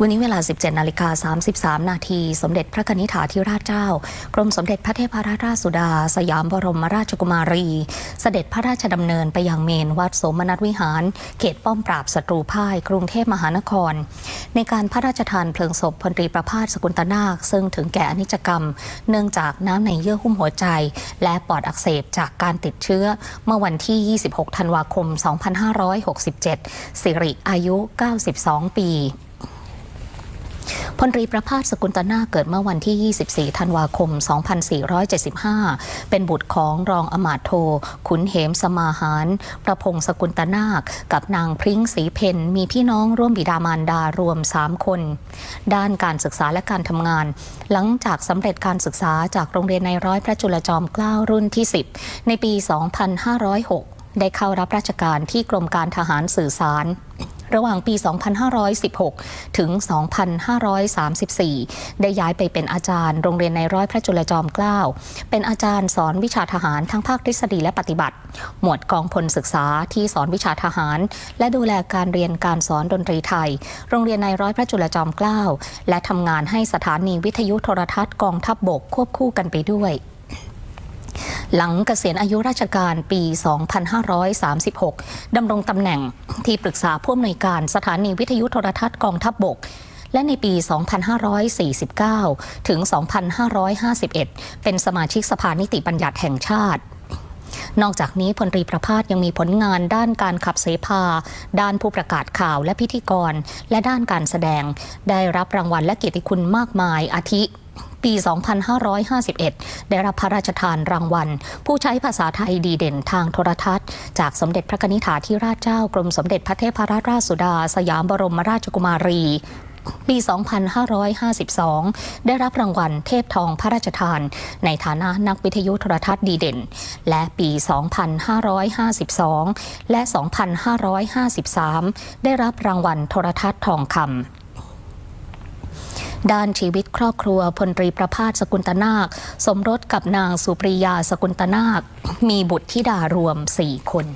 วันนี้เวลา 17 นาฬิกา 33 นาที สมเด็จพระนิธิถาธิราชเจ้า กรมสมเด็จพระเทพรัตนราชสุดา สยามบรมราชกุมารี เสด็จพระราชดำเนินไปยังเมนวัดสมนัสวิหาร เขตป้อมปราบศัตรูพ่ายกรุงเทพมหานคร ในการพระราชทานเพลิงศพพลตรีประภาสสกุลตนาค ซึ่งถึงแก่อนิจกรรม เนื่องจากน้ำในเยื่อหุ้มหัวใจ และปอดอักเสบจากการติดเชื้อ เมื่อวันที่ 26 ธันวาคม 2567 สิริอายุ 92 ปี พลตรีประภาสสกุลตนาเกิดเมื่อวันที่ 24 ธันวาคม 2475 เป็นบุตรของรองอมาตโท ขุนเหมสมาหาร ประพงศ์สกุลตนาค กับนางพริ้งศรีเพนมีพี่น้องร่วมบิดามารดารวม 3 คน ด้านการศึกษาและการทำงาน หลังจากสำเร็จการศึกษาจากโรงเรียนในร้อยพระจุลจอมเกล้ารุ่นที่ 10 ในปี 2506 ได้เข้ารับราชการที่กรมการทหารสื่อสาร ระหว่างปี 2516 ถึง 2534 ได้ย้ายไปเป็นอาจารย์ โรงเรียนในร้อยพระจุลจอมเกล้า เป็นอาจารย์สอนวิชาทหารทั้งภาคทฤษฎีและปฏิบัติ หมวดกองพลศึกษาที่สอนวิชาทหาร และดูแลการเรียนการสอนดนตรีไทย โรงเรียนในร้อยพระจุลจอมเกล้า และทำงานให้สถานีวิทยุโทรทัศน์กองทัพบบกควบคู่กันไปด้วย หลังเกษียณอายุราชการปี 2536 ดำรงตำแหน่งที่ปรึกษาผู้อำนวยการสถานีวิทยุโทรทัศน์กองทัพบบก และในปี 2549 ถึง 2551 เป็นสมาชิกสภานิติบัญญัติแห่งชาตินอกจากนี้พลตรีประภาสยังมีผลงานด้านการขับเสพาด้านผู้ประกาศข่าวและพิธีกร และด้านการแสดง ได้รับรางวัลและเกียรติคุณมากมายอาทิ ปี 2551 ได้รับพระราชทานรางวัล ผู้ใช้ภาษาไทยดีเด่นทางโทรทัศน์ จากสมเด็จพระนิธิาธิราชเจ้ากรมสมเด็จพระเทพรัตนราชสุดา สยามบรมราชกุมารีปี 2552 ได้รับรางวัลเทพทองพระราชทาน ในฐานะนักวิทยุโทรทัศน์ดีเด่น และปี 2552 และ 2553 ได้รับรางวัลโทรทัศน์ทองคำ ด้านชีวิตครอบครัวพลตรีประภาสสกุลตนาค สมรสกับนางสุปรียาสกุลตนาค มีบุตรธิดารวม 4 คน